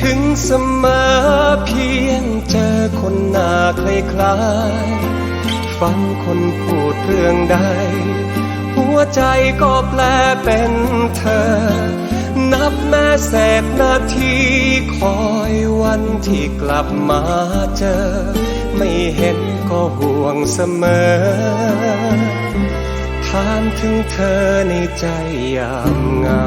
ถึงเสมอเพียงเจอคนหน้าคล้ายๆฟังคนพูดเรื่องใด หัวใจก็แปลเป็นเธอ นับแม้แสนนาทีคอยวันที่กลับมาเจอ ไม่เห็นก็ห่วงเสมอ ถามถึงเธอในใจยามเหงา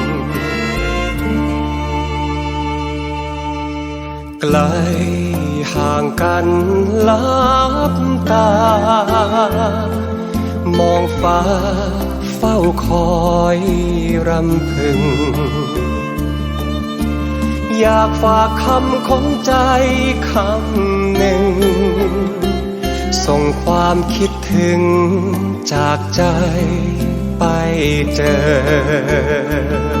ไกลห่างกันลับตา มองฟ้าเฝ้าคอยรำพึง อยากฝากคำของใจคำหนึ่ง ส่งความคิดถึงจากใจไปเจอ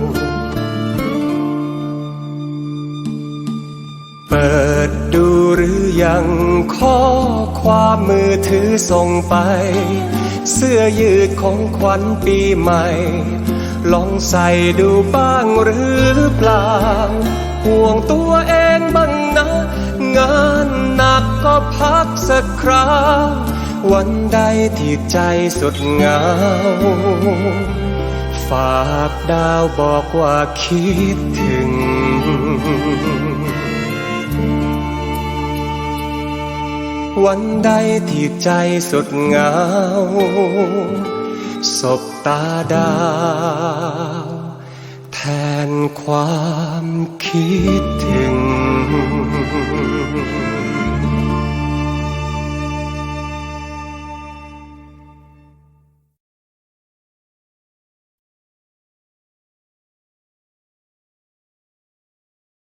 ยังข้อความมือถือส่งไป เสื้อยืดของขวัญปีใหม่ ลองใส่ดูบ้างหรือเปล่า ห่วงตัวเองบ้างนะ งานหนักก็พักสักคราววันใดที่ใจสุดเหงา ฝากดาวบอกว่าคิดถึง วันใดที่ใจสดเงา สบตาดาว แทนความคิดถึง